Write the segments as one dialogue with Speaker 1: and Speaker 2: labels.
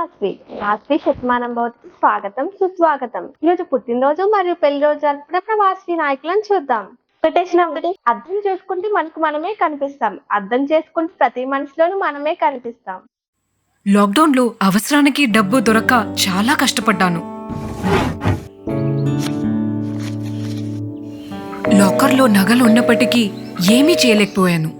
Speaker 1: వాస్వి వాస్వి శతమానం భవతి స్వాగతం సుస్వాగతం. ఈరోజు పుట్టినరోజు మరియు పెళ్ళి రోజు జరుపుకునే వాస్వి నాయకులను చూద్దాం. వెంకటేశ్వర వెంకటేష్ అర్థం చేసుకుంటే మనకు మనమే కనిపిస్తాం. అర్థం చేసుకుంటే ప్రతి మనిషిలోనూ మనమే కనిపిస్తాం.
Speaker 2: లాక్డౌన్లో అవసరానికి డబ్బు దొరక్క చాలా కష్టపడ్డాను. లాకర్లో నగలు ఉన్నప్పటికీ ఏమీ చేయలేకపోయాను.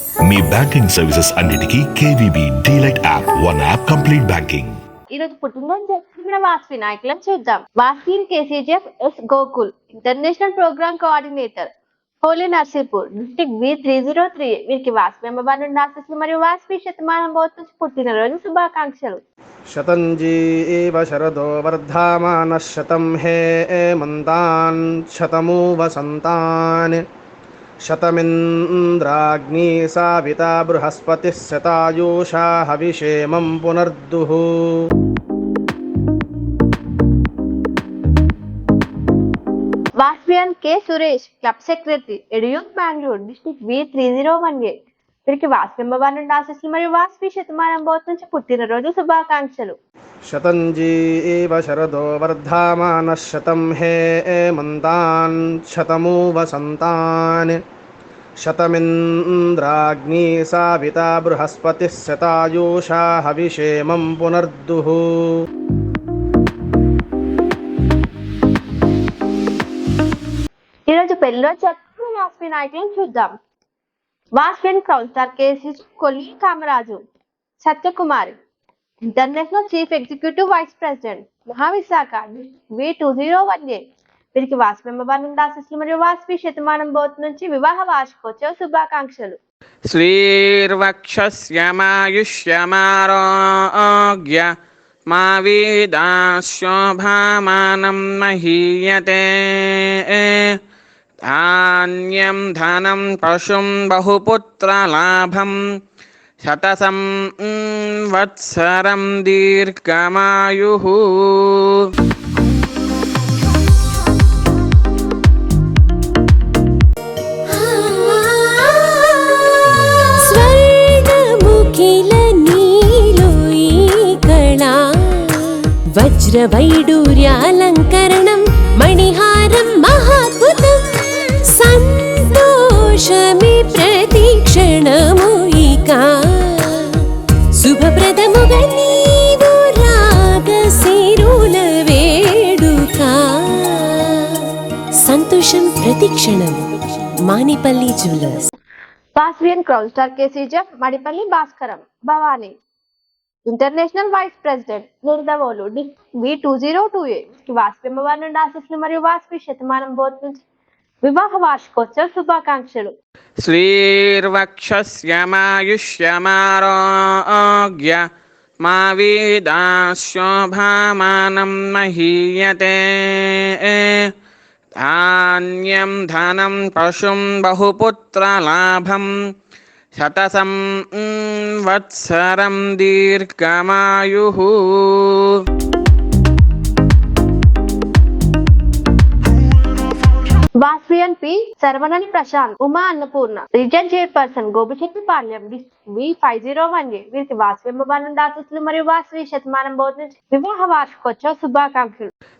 Speaker 3: మీ బ్యాంకింగ్ సర్వీసెస్ అన్నిటికీ KVB DLite app one app complete
Speaker 1: banking ఈరోజు పుట్టినరోజు జరుపుకున్న వాస్వి నాయకులను చూద్దాం Vasavian KCGF S Gokul international programme coordinator Hole Narsipur district V three zero three వీరికి వాస్వి అమ్మవారి నుండి ఆశిస్సులు మరియు వాస్వి శతమానం బోధించి పుట్టినరోజు శుభాకాంక్షలు
Speaker 4: శతం జీవ శరదో వర్ధమాన శతం హే మంతాన్ శతము వసంతాన్ शतमिन्द्राग्नी साविता बृहस्पतिः शतायुषा हविषेमं पुनर्दुः
Speaker 1: వాస్వియన్ K Suresh club secretary ఎడియూట్ Bengaluru district B three zero one eight తిరిగి వాసుబింబవారి నుండి ఆశిస్సులు మరియు వాస్వి శతమానం బోత్ నుంచి పుట్టిన
Speaker 4: రోజు శుభాకాంక్షలు. శతంజీ శరదో వర్ధమాన శతం హే మంతాన్ శతమూ వసంతాన్ శతమింద్రాగ్ని సావిత బృహస్పతి శతాయూషా హవిషేమం
Speaker 1: పునర్దుః. ఈరోజు పెళ్ళిలో చక్ర వాస్వి నాయకులను చూద్దాం. వాస్పెన్ councillor KCS Kolli Kamaraju Satyakumari. International chief executive vice president Mahavisakha V two zero one A. వీరికి వాస్పెంబ నుండి ఆశిస్సులు మరియు వాస్పి శతమానం బోత్ నుంచి వివాహ వార్షికోత్సవ శుభాకాంక్షలు.
Speaker 5: శ్రీర్వక్షమాయుష్యమారోగ్య మా వీదాశోభామానం మహీయతే. ధాన్యం ధనం పశుం
Speaker 6: బహుపుత్రలాభం శతసం వత్సరం దీర్ఘమాయు వజ్రవైడూర్యాలంకరణం మాణిపల్లి మానిపల్లి జ్యువెలర్స్.
Speaker 1: బాస్వియన్ crown star కేసీజం Madipalli Bhaskaram Bhavani. International vice president Nidadavolu V two zero two A వాస్పి అమ్మవారి నుండి ఆశిస్సులు మరియు వాస్పి శతమానం బోధ్ నుంచి వివాహ వార్షికోత్సవ శుభాకాంక్షలు.
Speaker 5: శ్రీర్వక్షమాయుష్యమారోగ్య మా వీదాశోభామానం మహీయతే. ధాన్యం ధనం పశుం బహుపుత్రలాభం శతసం వత్సరం
Speaker 1: దీర్ఘమాయు. Vasavian P Saravanan Prashanth Uma Annapurna region chairperson Gopichettipalayam V five zero one A వీరికి వాస్వి అమ్మవారి నుండి మరియు వాస్వి శతమానం బోధన వివాహ వార్షికోత్సవ శుభాకాంక్షలు.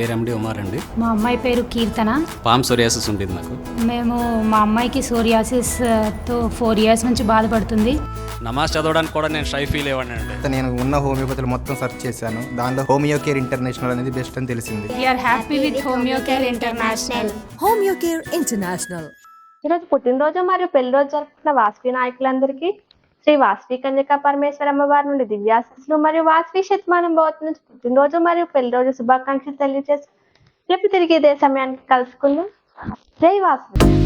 Speaker 7: పేరు ఎండి ఉమార్ అండి.
Speaker 8: మా అమ్మాయి పేరు కీర్తన.
Speaker 7: పామ్ సోరియాసిస్ ఉండేది నాకు
Speaker 8: మేము మా అమ్మాయికి సోరియాసిస్తో ఫోర్ ఇయర్స్ నుంచి బాధపడుతుంది.
Speaker 7: నమాజ్ చదవడానికి కూడా నేను షై ఫీల్ అయ్యాను అండి.
Speaker 8: నేను ఉన్న హోమియోపతులు మొత్తం సెర్చ్ చేశాను. దానిలో హోమియో కేర్ ఇంటర్నేషనల్ అనేది బెస్ట్ అని తెలిసింది.
Speaker 9: We are happy with Homeocare International.
Speaker 6: Homeocare International
Speaker 1: ఈరోజు పుట్టినరోజు మరియు పెళ్ళి రోజు జరుపుకున్న వాసవి నాయకులందరికీ శ్రీ వాస్వి కన్యకా పరమేశ్వర అమ్మవారి నుండి దివ్యాశిస్సులు మరియు వాస్వి శతమానం భవతి నుంచి పుట్టినరోజు మరియు పెళ్ళి రోజు శుభాకాంక్షలు తెలియజేసి రేపు తిరిగి ఇదే సమయానికి కలుసుకుందాం. జై వాస్వి.